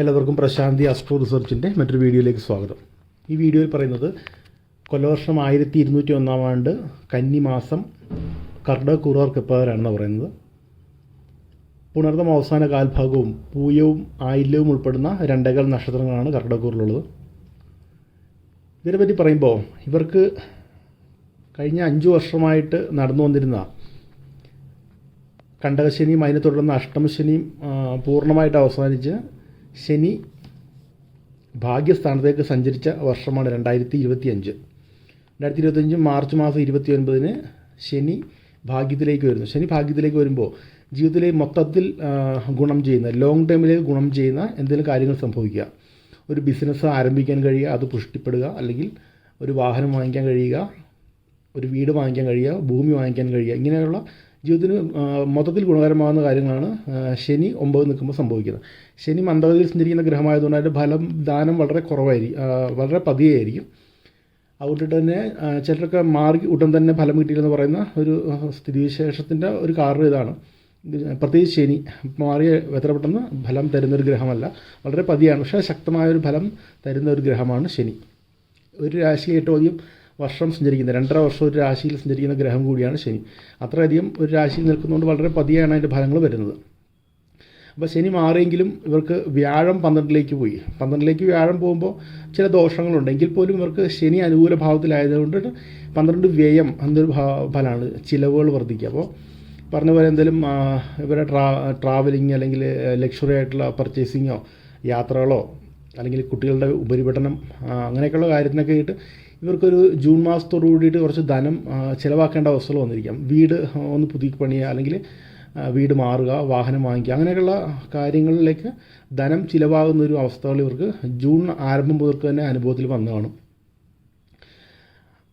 എല്ലാവർക്കും പ്രശാന്തി അസ്ട്രോ റിസർച്ചിന്റെ മറ്റൊരു വീഡിയോയിലേക്ക് സ്വാഗതം. ഈ വീഡിയോയിൽ പറയുന്നത് കൊല്ലവർഷം ആയിരത്തി ഇരുന്നൂറ്റി ഒന്നാം ആണ്ട് കന്നിമാസം കർഡ കുറവർക്ക് എപ്പോഴാണെന്ന് പറയുന്നത്. പുണർദം അവസാന കാൽഭാഗവും പൂയവും ആയില്യവും ഉൾപ്പെടുന്ന രണ്ടേകാൽ നക്ഷത്രങ്ങളാണ് കർഡക്കൂറിലുള്ളത് ഇതിനെപ്പറ്റി പറയുമ്പോൾ ഇവർക്ക് കഴിഞ്ഞ അഞ്ച് വർഷമായിട്ട് നടന്നു വന്നിരുന്ന കണ്ടകശനിയും അതിനെ തുടർന്ന് അഷ്ടമശനിയും പൂർണമായിട്ട് അവസാനിച്ച് ശനി ഭാഗ്യസ്ഥാനത്തേക്ക് സഞ്ചരിച്ച വർഷമാണ് രണ്ടായിരത്തി ഇരുപത്തി അഞ്ച് രണ്ടായിരത്തി ഇരുപത്തഞ്ച് മാർച്ച് മാസം ഇരുപത്തി ഒൻപതിന് ശനി ഭാഗ്യത്തിലേക്ക് വരുന്നു. ശനി ഭാഗ്യത്തിലേക്ക് വരുമ്പോൾ ജീവിതത്തിലെ മൊത്തത്തിൽ ഗുണം ചെയ്യുന്ന ലോങ് ടൈമിലേക്ക് ഗുണം ചെയ്യുന്ന എന്തെങ്കിലും കാര്യങ്ങൾ സംഭവിക്കുക. ഒരു ബിസിനസ് ആരംഭിക്കാൻ കഴിയുക അത് പുഷ്ടിപ്പെടുക അല്ലെങ്കിൽ ഒരു വാഹനം വാങ്ങിക്കാൻ കഴിയുക ഒരു വീട് വാങ്ങിക്കാൻ കഴിയുക ഭൂമി വാങ്ങിക്കാൻ കഴിയുക ഇങ്ങനെയുള്ള ജീവിതത്തിന് മൊത്തത്തിൽ ഗുണകരമാകുന്ന കാര്യങ്ങളാണ് ശനി ഒമ്പത് നിൽക്കുമ്പോൾ സംഭവിക്കുന്നത്. ശനി മന്ദഗതിയിൽ സഞ്ചരിക്കുന്ന ഗ്രഹമായതുകൊണ്ട് അതിന്റെ ഫലം ദാനം വളരെ കുറവായിരിക്കും. വളരെ വളരെ പതിയായിരിക്കും. അതുകൊണ്ട് തന്നെ ചിലരൊക്കെ മാറി ഉടൻ തന്നെ ഫലം കിട്ടിയില്ലെന്ന് പറയുന്ന ഒരു സ്ഥിതിവിശേഷത്തിന്റെ ഒരു കാരണം ഇതാണ്. ഇത് പ്രത്യേകിച്ച് ശനി മാറിയ എത്ര പെട്ടെന്ന് ഫലം തരുന്നൊരു ഗ്രഹമല്ല. വളരെ പതിയാണ്. പക്ഷേ ശക്തമായൊരു ഫലം തരുന്ന ഒരു ഗ്രഹമാണ് ശനി. ഒരു രാശിയിൽ ഏറ്റവും അധികം വർഷം സഞ്ചരിക്കുന്ന രണ്ടര വർഷം ഒരു രാശിയിൽ സഞ്ചരിക്കുന്ന ഗ്രഹം കൂടിയാണ് ശനി. അത്രയധികം ഒരു രാശിയിൽ നിൽക്കുന്നതുകൊണ്ട് വളരെ പതിയാണ് അതിന്റെ ഫലങ്ങൾ വരുന്നത്. അപ്പോൾ ശനി മാറിയെങ്കിലും ഇവർക്ക് വ്യാഴം പന്ത്രണ്ടിലേക്ക് പോയി. പന്ത്രണ്ടിലേക്ക് വ്യാഴം പോകുമ്പോൾ ചില ദോഷങ്ങളുണ്ട്. എങ്കിൽ പോലും ഇവർക്ക് ശനി അനുകൂല ഭാവത്തിലായതുകൊണ്ട് പന്ത്രണ്ട് വ്യയം എന്നൊരു ഫലമാണ് ചിലവുകൾ വർദ്ധിക്കുക അപ്പോൾ പറഞ്ഞ പോലെ എന്തെങ്കിലും ഇവരുടെ ഇവരെ ട്രാ ട്രാവലിംഗ് അല്ലെങ്കിൽ ലക്ഷറി ആയിട്ടുള്ള പർച്ചേസിങ്ങോ യാത്രകളോ അല്ലെങ്കിൽ കുട്ടികളുടെ ഉപരിപഠനം അങ്ങനെയൊക്കെയുള്ള കാര്യത്തിനൊക്കെ ആയിട്ട് ഇവർക്കൊരു ജൂൺ മാസത്തോടു കൂടിയിട്ട് കുറച്ച് ധനം ചിലവാക്കേണ്ട അവസ്ഥകൾ വന്നിരിക്കാം. വീട് ഒന്ന് പുതുക്കി പണിയുക അല്ലെങ്കിൽ വീട് മാറുക വാഹനം വാങ്ങിക്കുക അങ്ങനെയൊക്കെയുള്ള കാര്യങ്ങളിലേക്ക് ധനം ചിലവാകുന്ന ഒരു അവസ്ഥകൾ ഇവർക്ക് ജൂൺ ആരംഭം മുതൽക്ക് തന്നെ അനുഭവത്തിൽ വന്നു കാണും.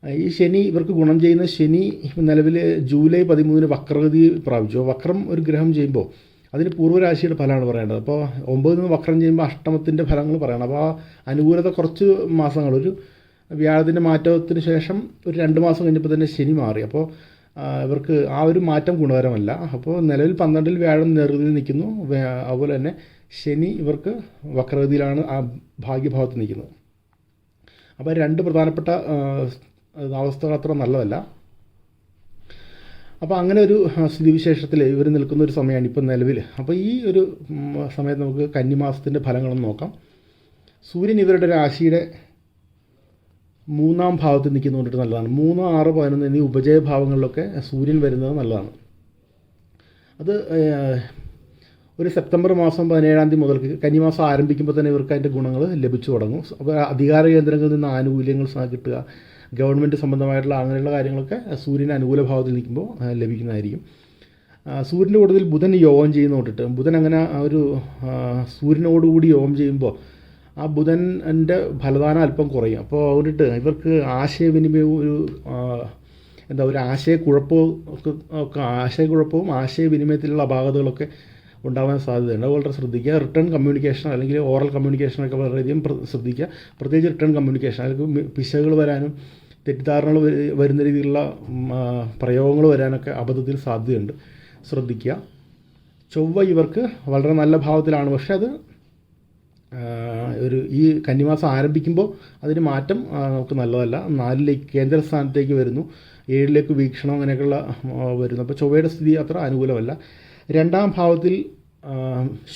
ഈ ശനി ഇവർക്ക് ഗുണം ചെയ്യുന്ന ശനി നിലവിൽ ജൂലൈ പതിമൂന്നിന് വക്രഗതി പ്രാപിച്ചു. വക്രം ഒരു ഗ്രഹം ചെയ്യുമ്പോൾ അതിന് പൂർവരാശിയുടെ ഫലമാണ് പറയേണ്ടത്. അപ്പോൾ ഒമ്പതിൽ നിന്ന് വക്രം ചെയ്യുമ്പോൾ അഷ്ടമത്തിന്റെ ഫലങ്ങൾ പറയണം. അപ്പോൾ ആ അനുകൂലത കുറച്ച് മാസങ്ങൾ ഒരു വ്യാഴത്തിന്റെ മാറ്റത്തിന് ശേഷം ഒരു രണ്ട് മാസം കഴിഞ്ഞപ്പോൾ തന്നെ ശനി മാറി. അപ്പോൾ ഇവർക്ക് ആ ഒരു മാറ്റം ഗുണകരമല്ല. അപ്പോൾ നിലവിൽ പന്ത്രണ്ടിൽ വ്യാഴം നേർഗതിയിൽ നിൽക്കുന്നു. അതുപോലെ തന്നെ ശനി ഇവർക്ക് വക്രഗതിയിലാണ് ആ ഭാഗ്യഭാവത്ത് നിൽക്കുന്നത്. അപ്പോൾ രണ്ട് പ്രധാനപ്പെട്ട അവസ്ഥകൾ അത്ര നല്ലതല്ല. അപ്പോൾ അങ്ങനെ ഒരു സ്ഥിതിവിശേഷത്തിൽ ഇവർ നിൽക്കുന്ന ഒരു സമയമാണ് ഇപ്പം നിലവിൽ. അപ്പോൾ ഈ ഒരു സമയത്ത് നമുക്ക് കന്നിമാസത്തിന്റെ ഫലങ്ങളൊന്ന് നോക്കാം. സൂര്യൻ ഇവരുടെ രാശിയുടെ മൂന്നാം ഭാവത്തിൽ നിൽക്കുന്നതുകൊണ്ടിട്ട് നല്ലതാണ്. മൂന്ന് ആറ് പതിനൊന്ന് എന്നീ ഉപജയ ഭാവങ്ങളിലൊക്കെ സൂര്യൻ വരുന്നത് നല്ലതാണ്. അത് ഒരു സെപ്റ്റംബർ മാസം പതിനേഴാം തീയതി മുതൽക്ക് കന്നിമാസം ആരംഭിക്കുമ്പോൾ തന്നെ ഇവർക്ക് അതിന്റെ ഗുണങ്ങൾ ലഭിച്ചു തുടങ്ങും. അപ്പോൾ അധികാര കേന്ദ്രങ്ങളിൽ നിന്ന് ആനുകൂല്യങ്ങൾ കിട്ടുക ഗവൺമെന്റ് സംബന്ധമായിട്ടുള്ള അങ്ങനെയുള്ള കാര്യങ്ങളൊക്കെ സൂര്യൻ അനുകൂല ഭാവത്തിൽ നിൽക്കുമ്പോൾ ലഭിക്കുന്നതായിരിക്കും. സൂര്യന്റെ കൂടുതൽ ബുധൻ യോഗം ചെയ്യുന്ന തൊട്ടിട്ട് ബുധൻ അങ്ങനെ ഒരു സൂര്യനോടുകൂടി യോഗം ചെയ്യുമ്പോൾ ആ ബുധന്റെ ഫലദാനം അല്പം കുറയും. അപ്പോൾ അതുകൊണ്ടിട്ട് ഇവർക്ക് ആശയവിനിമയവും ഒരു എന്താ ഒരു ആശയക്കുഴപ്പവും ഒക്കെ ആശയക്കുഴപ്പവും ആശയവിനിമയത്തിലുള്ള അപാകതകളൊക്കെ ഉണ്ടാവാൻ സാധ്യതയുണ്ട്. വളരെ ശ്രദ്ധിക്കുക റിട്ടേൺ കമ്മ്യൂണിക്കേഷൻ അല്ലെങ്കിൽ ഓറൽ കമ്മ്യൂണിക്കേഷൻ ഒക്കെ വളരെയധികം ശ്രദ്ധിക്കുക. പ്രത്യേകിച്ച് റിട്ടേൺ കമ്മ്യൂണിക്കേഷൻ അല്ലെങ്കിൽ പിശകുകൾ വരാനും തെറ്റിദ്ധാരണകൾ വരുന്ന രീതിയിലുള്ള പ്രയോഗങ്ങൾ വരാനൊക്കെ അബദ്ധത്തിൽ സാധ്യതയുണ്ട്. ശ്രദ്ധിക്കുക. ചൊവ്വ ഇവർക്ക് വളരെ നല്ല ഭാവത്തിലാണ്. പക്ഷേ അത് ഒരു ഈ കന്നിമാസം ആരംഭിക്കുമ്പോൾ അതിന് മാറ്റം നമുക്ക് നല്ലതല്ല. നാലിലേക്ക് കേന്ദ്ര സ്ഥാനത്തേക്ക് വരുന്നു. ഏഴിലേക്ക് വീക്ഷണം അങ്ങനെയൊക്കെയുള്ള വരുന്നു. അപ്പോൾ ചൊവ്വയുടെ സ്ഥിതി അത്ര അനുകൂലമല്ല. രണ്ടാം ഭാവത്തിൽ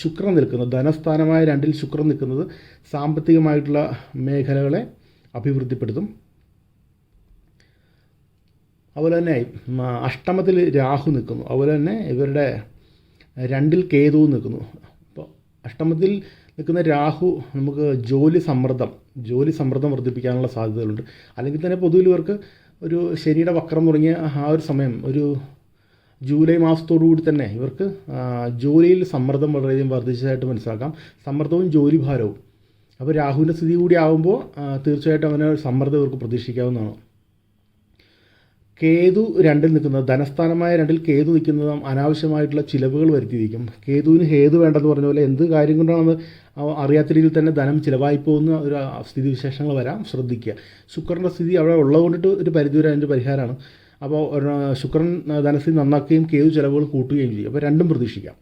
ശുക്രൻ നിൽക്കുന്നത് ധനസ്ഥാനമായ രണ്ടിൽ ശുക്രൻ നിൽക്കുന്നത് സാമ്പത്തികമായിട്ടുള്ള മേഖലകളെ അഭിവൃദ്ധിപ്പെടുത്തും. അതുപോലെ തന്നെ അഷ്ടമത്തിൽ രാഹു നിൽക്കുന്നു. അതുപോലെ തന്നെ ഇവരുടെ രണ്ടിൽ കേതു നിൽക്കുന്നു. അപ്പോൾ അഷ്ടമത്തിൽ നിൽക്കുന്ന രാഹു നമുക്ക് ജോലി സമ്മർദ്ദം ജോലി സമ്മർദ്ദം വർദ്ധിപ്പിക്കാനുള്ള സാധ്യതകളുണ്ട്. അല്ലെങ്കിൽ തന്നെ പൊതുവിൽ ഇവർക്ക് ഒരു ശനിയുടെ വക്രം തുടങ്ങിയ ആ ഒരു സമയം ഒരു ജൂലൈ മാസത്തോടുകൂടി തന്നെ ഇവർക്ക് ജോലിയിൽ സമ്മർദ്ദം വളരെയധികം വർദ്ധിച്ചതായിട്ട് മനസ്സിലാക്കാം. സമ്മർദ്ദവും ജോലിഭാരവും. അപ്പോൾ രാഹുവിന്റെ സ്ഥിതി കൂടി ആകുമ്പോൾ തീർച്ചയായിട്ടും അങ്ങനെ സമ്മർദ്ദം ഇവർക്ക് പ്രതീക്ഷിക്കാവുന്നതാണ്. കേതു രണ്ടിൽ നിൽക്കുന്നത് ധനസ്ഥാനമായ രണ്ടിൽ കേതു നിൽക്കുന്നത് അനാവശ്യമായിട്ടുള്ള ചിലവുകൾ വരുത്തിയിരിക്കും. കേതുവിന് ഹേതു വേണ്ടെന്ന് പറഞ്ഞ പോലെ എന്ത് കാര്യം കൊണ്ടാണെന്ന് അറിയാത്ത രീതിയിൽ തന്നെ ധനം ചിലവായി പോകുന്ന ഒരു സ്ഥിതിവിശേഷങ്ങൾ വരാം. ശ്രദ്ധിക്കുക. ശുക്രന്റെ സ്ഥിതി അവിടെ ഉള്ളതുകൊണ്ടിട്ട് ഒരു പരിധിവരെ അതിന്റെ പരിഹാരമാണ്. അപ്പോൾ ശുക്രൻ ധനസ്ഥിതി നന്നാക്കുകയും കേതു ചിലവുകൾ കൂട്ടുകയും ചെയ്യും. അപ്പോൾ രണ്ടും പ്രതീക്ഷിക്കാം.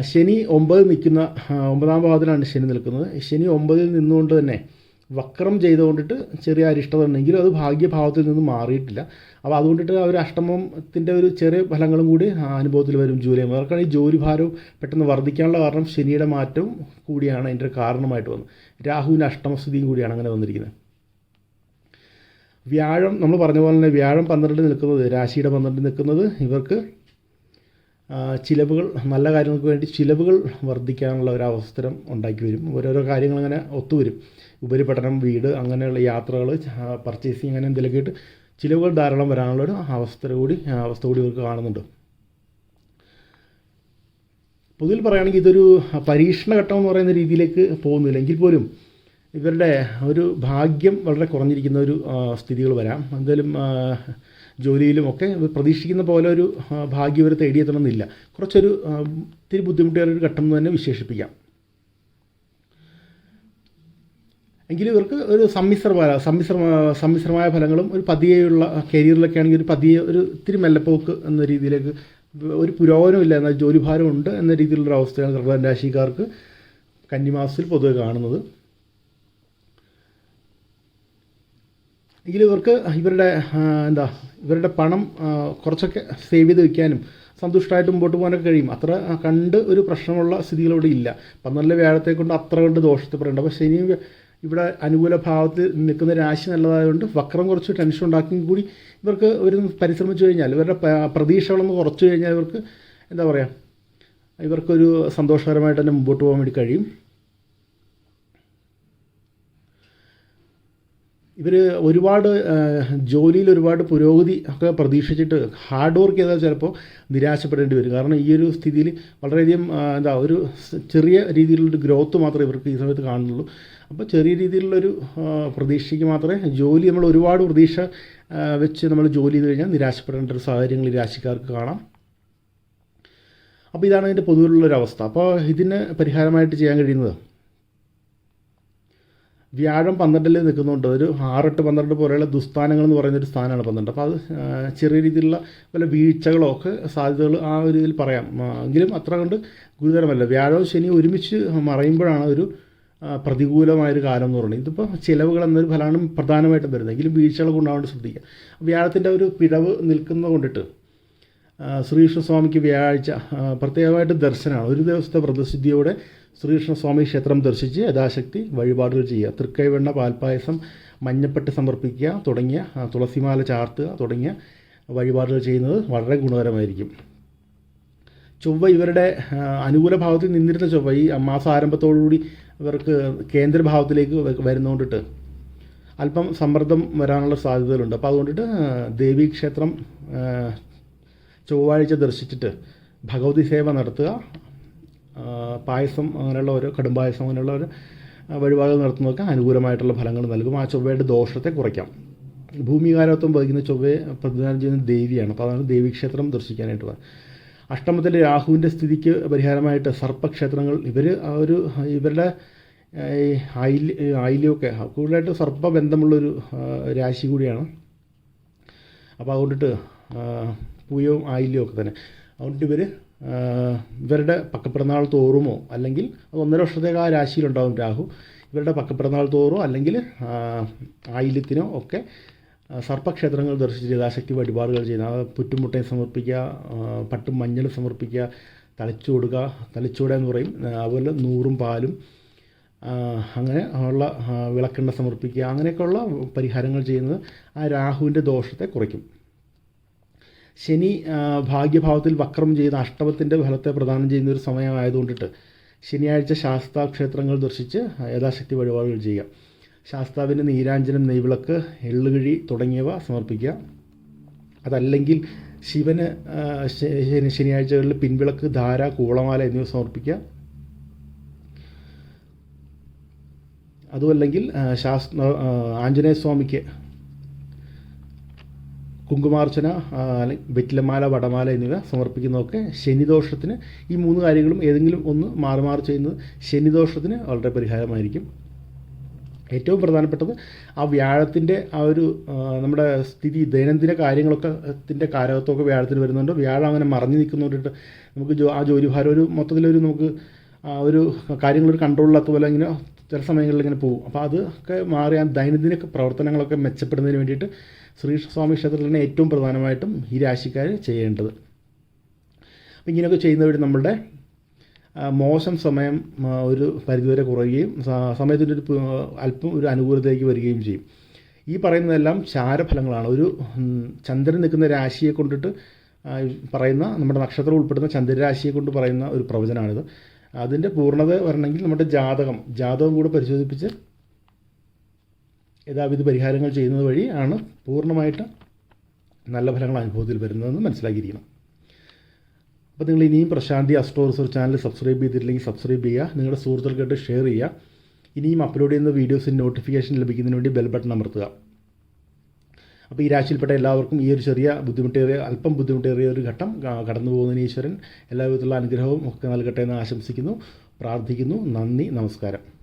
ശനി ഒമ്പതിൽ നിൽക്കുന്ന ഒമ്പതാം ഭാവത്തിലാണ് ശനി നിൽക്കുന്നത്. ശനി ഒമ്പതിൽ നിന്നുകൊണ്ട് തന്നെ വക്രം ചെയ്തുകൊണ്ടിട്ട് ചെറിയ അരിഷ്ടത ഉണ്ടെങ്കിലും അത് ഭാഗ്യഭാവത്തിൽ നിന്ന് മാറിയിട്ടില്ല. അപ്പോൾ അതുകൊണ്ടിട്ട് അവർ അഷ്ടമത്തിന്റെ ഒരു ചെറിയ ഫലങ്ങളും കൂടി അനുഭവത്തിൽ വരും ജൂലൈ അവർക്കാണ് ഈ ജോലി ഭാരവും പെട്ടെന്ന് വർദ്ധിക്കാനുള്ള കാരണം ശനിയുടെ മാറ്റവും കൂടിയാണ് അതിന്റെ ഒരു കാരണമായിട്ട് വന്നത്. രാഹുവിന്റെ അഷ്ടമസ്ഥിതിയും കൂടിയാണ് അങ്ങനെ വന്നിരിക്കുന്നത്. വ്യാഴം നമ്മൾ പറഞ്ഞ പോലെ തന്നെ വ്യാഴം പന്ത്രണ്ടിൽ നിൽക്കുന്നത് രാശിയുടെ പന്ത്രണ്ടിൽ നിൽക്കുന്നത് ഇവർക്ക് ആ, ചിലവുകൾ നല്ല കാര്യങ്ങൾക്ക് വേണ്ടി ചിലവുകൾ വർദ്ധിക്കാനുള്ള ഒരു അവസരം ഉണ്ടാക്കി വരും. ഓരോരോ കാര്യങ്ങൾ അങ്ങനെ ഒത്തുവരും ഉപരിപഠനം വീട് അങ്ങനെയുള്ള യാത്രകൾ പർച്ചേസിങ് അങ്ങനെ എന്തെങ്കിലുമൊക്കെ ആയിട്ട് ചിലവുകൾ ധാരാളം വരാനുള്ള ഒരു അവസ്ഥ കൂടി അവസ്ഥ കൂടി ഇവർക്ക് കാണുന്നുണ്ട്. പൊതുവിൽ പറയുകയാണെങ്കിൽ ഇതൊരു പരീക്ഷണഘട്ടം എന്ന് പറയുന്ന രീതിയിലേക്ക് പോകുന്നില്ല എങ്കിൽ പോലും ഇവരുടെ ഒരു ഭാഗ്യം വളരെ കുറഞ്ഞിരിക്കുന്ന ഒരു സ്ഥിതികൾ വരാം. എന്തായാലും ജോലിയിലുമൊക്കെ പ്രതീക്ഷിക്കുന്ന പോലെ ഒരു ഭാഗ്യം ഇവർ തേടിയെത്തണമെന്നില്ല. കുറച്ചൊരു ഇത്തിരി ബുദ്ധിമുട്ടേറിയ ഒരു ഘട്ടം എന്ന് തന്നെ വിശേഷിപ്പിക്കാം. എങ്കിലും ഇവർക്ക് ഒരു സമ്മിശ്രമായ സമ്മിശ്ര സമ്മിശ്രമായ ഫലങ്ങളും ഒരു പതിയെയുള്ള കരിയറിലൊക്കെ ആണെങ്കിൽ ഒരു പതിയെ ഒരു ഇത്തിരി മെല്ലപ്പോക്ക് എന്ന രീതിയിലേക്ക് ഒരു പുരോഗമനമില്ല എന്നാൽ ജോലിഭാരമുണ്ട് എന്ന രീതിയിലുള്ള അവസ്ഥയാണ് കർക്കടക രാശിക്കാർക്ക് കന്നിമാസത്തിൽ പൊതുവെ കാണുന്നത്. എങ്കിലും ഇവർക്ക് ഇവരുടെ എന്താ ഇവരുടെ പണം കുറച്ചൊക്കെ സേവ് ചെയ്ത് വെക്കാനും സന്തുഷ്ടമായിട്ട് മുമ്പോട്ട് പോകാനൊക്കെ കഴിയും. അത്ര കണ്ട് ഒരു പ്രശ്നമുള്ള സ്ഥിതികളോടെ ഇല്ല. പന്ത്രണ്ടിലെ വ്യാഴത്തെ കൊണ്ട് അത്ര കണ്ട് ദോഷത്തെ പറയണ്ട. അപ്പോൾ ശനി ഇവിടെ അനുകൂല ഭാവത്തിൽ നിൽക്കുന്ന രാശി നല്ലതായതുകൊണ്ട് വക്രം കുറച്ച് ടെൻഷൻ ഉണ്ടാക്കി കൂടി ഇവർക്ക് ഒരു പരിശ്രമിച്ചു കഴിഞ്ഞാൽ ഇവരുടെ പ്രതീക്ഷകളൊന്ന് കുറച്ച് കഴിഞ്ഞാൽ ഇവർക്ക് എന്താ പറയുക ഇവർക്കൊരു സന്തോഷകരമായിട്ട് തന്നെ മുമ്പോട്ട് പോകാൻ വേണ്ടി കഴിയും. ഇവർ ഒരുപാട് ജോലിയിൽ ഒരുപാട് പുരോഗതി ഒക്കെ പ്രതീക്ഷിച്ചിട്ട് ഹാർഡ് വർക്ക് ചെയ്താൽ ചിലപ്പോൾ നിരാശപ്പെടേണ്ടി വരും. കാരണം ഈ ഒരു സ്ഥിതിയിൽ വളരെയധികം എന്താ ഒരു ചെറിയ രീതിയിലുള്ളൊരു ഗ്രോത്ത് മാത്രമേ ഇവർക്ക് ഈ സമയത്ത് കാണുന്നുള്ളൂ. അപ്പോൾ ചെറിയ രീതിയിലുള്ളൊരു പ്രതീക്ഷയ്ക്ക് മാത്രമേ ജോലി നമ്മൾ ഒരുപാട് പ്രതീക്ഷ വെച്ച് നമ്മൾ ജോലി ചെയ്ത് കഴിഞ്ഞാൽ നിരാശപ്പെടേണ്ട ഒരു സാഹചര്യങ്ങൾ ഈ രാശിക്കാർക്ക് കാണാം. അപ്പോൾ ഇതാണ് ഇതിന്റെ പൊതുവിലുള്ളൊരവസ്ഥ. അപ്പോൾ ഇതിന് പരിഹാരമായിട്ട് ചെയ്യാൻ കഴിയുന്നത് വ്യാഴം പന്ത്രണ്ടിൽ നിൽക്കുന്നുണ്ട്. ഒരു ആറെട്ട് പന്ത്രണ്ട് പോലെയുള്ള ദുസ്ഥാനങ്ങൾ എന്ന് പറയുന്ന ഒരു സ്ഥാനമാണ് പന്ത്രണ്ട്. അപ്പോൾ അത് ചെറിയ രീതിയിലുള്ള വല്ല വീഴ്ചകളോ ഒക്കെ സാധ്യതകൾ ആ ഒരു ഇതിൽ പറയാം. എങ്കിലും അത്ര കണ്ട് ഗുരുതരമല്ല. വ്യാഴവും ശനി ഒരുമിച്ച് മറയുമ്പോഴാണ് ഒരു പ്രതികൂലമായൊരു കാലം എന്ന് പറയുന്നത്. ഇതിപ്പോൾ ചിലവുകൾ എന്നൊരു ഫലമാണ് പ്രധാനമായിട്ടും വരുന്നത്. എങ്കിലും വീഴ്ചകളൊക്കെ ഉണ്ടാവേണ്ട ശ്രദ്ധിക്കുക. വ്യാഴത്തിന്റെ ഒരു പിഴവ് നിൽക്കുന്നത് കൊണ്ടിട്ട് ശ്രീകൃഷ്ണസ്വാമിക്ക് വ്യാഴാഴ്ച പ്രത്യേകമായിട്ട് ദർശനമാണ്. ഒരു ദിവസത്തെ വ്രതശുദ്ധിയോടെ ശ്രീകൃഷ്ണസ്വാമി ക്ഷേത്രം ദർശിച്ച് യഥാശക്തി വഴിപാടുകൾ ചെയ്യുക. തൃക്കൈവെണ്ണ പാൽപ്പായസം മഞ്ഞപ്പെട്ട് സമർപ്പിക്കുക തുടങ്ങിയ തുളസിമാല ചാർത്തുക തുടങ്ങിയ വഴിപാടുകൾ ചെയ്യുന്നത് വളരെ ഗുണകരമായിരിക്കും. ചൊവ്വ ഇവരുടെ അനുകൂല ഭാവത്തിൽ നിന്നിരുന്ന ചൊവ്വ ഈ മാസം ആരംഭത്തോടുകൂടി ഇവർക്ക് കേന്ദ്രഭാവത്തിലേക്ക് വരുന്നതുകൊണ്ടിട്ട് അല്പം സമ്മർദ്ദം വരാനുള്ള സാധ്യതകളുണ്ട്. അപ്പോൾ അതുകൊണ്ടിട്ട് ദേവീക്ഷേത്രം ചൊവ്വാഴ്ച ദർശിച്ചിട്ട് ഭഗവതി സേവ നടത്തുക. പായസം അങ്ങനെയുള്ള ഒരു കടുംപായസം അങ്ങനെയുള്ള ഒരു വഴിപാടുകൾ നടത്തുന്നതൊക്കെ അനുകൂലമായിട്ടുള്ള ഫലങ്ങൾ നൽകും. ആ ചൊവ്വയുടെ ദോഷത്തെ കുറയ്ക്കാം. ഭൂമികാരത്വം വഹിക്കുന്ന ചൊവ്വയെ പ്രതിദാനം ചെയ്യുന്ന ദേവിയാണ്. അപ്പോൾ അതാണ് ദേവീക്ഷേത്രം ദർശിക്കാനായിട്ട് പോകുന്നത് അഷ്ടമത്തിലെ രാഹുവിന്റെ സ്ഥിതിക്ക് പരിഹാരമായിട്ട് സർപ്പക്ഷേത്രങ്ങൾ ഇവർ ആ ഒരു ഇവരുടെ ഈ ആയില്യ ആയില്യമൊക്കെ കൂടുതലായിട്ട് സർപ്പബന്ധമുള്ളൊരു രാശി കൂടിയാണ്. അപ്പോൾ അതുകൊണ്ടിട്ട് പൂയവും ആയില്യവും ഒക്കെ തന്നെ. അതുകൊണ്ട് ഇവർ ഇവരുടെ പക്കപ്പിറന്നാൾ തോറുമോ അല്ലെങ്കിൽ അത് ഒന്നര വർഷത്തേക്ക് ആ രാശിയിലുണ്ടാകും രാഹു. ഇവരുടെ പക്കപ്പിറന്നാൾ തോറും അല്ലെങ്കിൽ ആയില്യത്തിനോ ഒക്കെ സർപ്പക്ഷേത്രങ്ങൾ ദർശിച്ച് യഥാശക്തി വഴിപാടുകൾ ചെയ്യുന്ന പുറ്റുമുട്ടയും സമർപ്പിക്കുക പട്ടും മഞ്ഞളും സമർപ്പിക്കുക തളിച്ചു കൊടുക്കുക എന്ന് പറയും. അതുപോലെ നൂറും പാലും അങ്ങനെ ഉള്ള വിളക്കെണ്ണ സമർപ്പിക്കുക അങ്ങനെയൊക്കെയുള്ള പരിഹാരങ്ങൾ ചെയ്യുന്നത് ആ രാഹുവിന്റെ ദോഷത്തെ കുറയ്ക്കും. ശനി ഭാഗ്യഭാവത്തിൽ വക്രം ചെയ്ത് അഷ്ടമത്തിന്റെ ഫലത്തെ പ്രദാനം ചെയ്യുന്ന ഒരു സമയമായതുകൊണ്ടിട്ട് ശനിയാഴ്ച ശാസ്താക്ഷേത്രങ്ങൾ ദർശിച്ച് യഥാശക്തി വഴിപാടുകൾ ചെയ്യുക ശാസ്താവിന് നീരാഞ്ജനം നെയ്വിളക്ക് എള്ളുകിഴി തുടങ്ങിയവ സമർപ്പിക്കുക. അതല്ലെങ്കിൽ ശിവന് ശനി ശനിയാഴ്ചകളിൽ പിൻവിളക്ക് ധാര കൂളമാല എന്നിവ സമർപ്പിക്കുക. അതുമല്ലെങ്കിൽ ശാസ് ശാസ്ത്ര ആ, ആഞ്ജനേയ സ്വാമിക്ക് കുങ്കുമാർച്ചന അല്ലെങ്കിൽ വെറ്റിലമാല വടമാല എന്നിവ സമർപ്പിക്കുന്നതൊക്കെ ശനിദോഷത്തിന് ഈ മൂന്ന് കാര്യങ്ങളും ഏതെങ്കിലും ഒന്ന് മാറി മാറി ചെയ്യുന്നത് ശനിദോഷത്തിന് വളരെ പരിഹാരമായിരിക്കും. ഏറ്റവും പ്രധാനപ്പെട്ടത് ആ വ്യാഴത്തിന്റെ ആ ഒരു നമ്മുടെ സ്ഥിതി ദൈനംദിന കാര്യങ്ങളൊക്കെ ത്തിന്റെ കാരകത്വമൊക്കെ വ്യാഴത്തിന് വരുന്നുണ്ട്. വ്യാഴം അങ്ങനെ മറഞ്ഞു നിൽക്കുന്നതുകൊണ്ടിട്ട് നമുക്ക് ജോ ആ ജോലിഭാരം ഒരു മൊത്തത്തിലൊരു നമുക്ക് ഒരു കാര്യങ്ങളൊരു കൺട്രോളില്ലാത്ത പോലെ ഇങ്ങനെ ചില സമയങ്ങളിൽ ഇങ്ങനെ പോകും. അപ്പോൾ അതൊക്കെ മാറി ആ ദൈനംദിന പ്രവർത്തനങ്ങളൊക്കെ മെച്ചപ്പെടുന്നതിന് വേണ്ടിയിട്ട് ശ്രീ സ്വാമി ക്ഷേത്രത്തിൽ തന്നെ ഏറ്റവും പ്രധാനമായിട്ടും ഈ രാശിക്കാർ ചെയ്യേണ്ടത്. അപ്പോൾ ഇങ്ങനെയൊക്കെ ചെയ്യുന്ന വഴി നമ്മളുടെ മോശം സമയം ഒരു പരിധിവരെ കുറയുകയും സമയത്തിന്റെ ഒരു അല്പം ഒരു അനുകൂലതയിലേക്ക് വരികയും ചെയ്യും. ഈ പറയുന്നതെല്ലാം ചാരഫലങ്ങളാണ്. ഒരു ചന്ദ്രൻ നിൽക്കുന്ന രാശിയെ കൊണ്ടിട്ട് പറയുന്ന നമ്മുടെ നക്ഷത്രം ഉൾപ്പെടുന്ന ചന്ദ്രരാശിയെ കൊണ്ട് പറയുന്ന ഒരു പ്രവചനമാണിത്. അതിന്റെ പൂർണത വരണമെങ്കിൽ നമ്മുടെ ജാതകം ജാതകം കൂടെ പരിശോധിപ്പിച്ച് യഥാവിധ പരിഹാരങ്ങൾ ചെയ്യുന്നത് വഴി ആണ് പൂർണമായിട്ട് നല്ല ഫലങ്ങൾ അനുഭവത്തിൽ വരുന്നതെന്ന് മനസ്സിലാക്കിയിരിക്കണം. അപ്പോൾ നിങ്ങൾ ഇനിയും Prashanti astro research channel subscribe ചെയ്തിട്ടില്ലെങ്കിൽ സബ്സ്ക്രൈബ് ചെയ്യുക. നിങ്ങളുടെ സുഹൃത്തുക്കൾക്കായിട്ട് ഷെയർ ചെയ്യുക. ഇനിയും അപ്ലോഡ് ചെയ്യുന്ന വീഡിയോസിന് നോട്ടിഫിക്കേഷൻ ലഭിക്കുന്നതിന് വേണ്ടി ബെൽ ബട്ടൺ അമർത്തുക. അപ്പോൾ ഈ രാശിയിൽപ്പെട്ട എല്ലാവർക്കും ഈ ഒരു ചെറിയ ബുദ്ധിമുട്ടേറിയ അല്പം ബുദ്ധിമുട്ടേറിയ ഒരു ഘട്ടം കടന്നു പോകുന്നതിന് ഈശ്വരൻ എല്ലാവിധത്തിലുള്ള അനുഗ്രഹവും ഒക്കെ നൽകട്ടെ എന്ന് ആശംസിക്കുന്നു. പ്രാർത്ഥിക്കുന്നു. നന്ദി. നമസ്കാരം.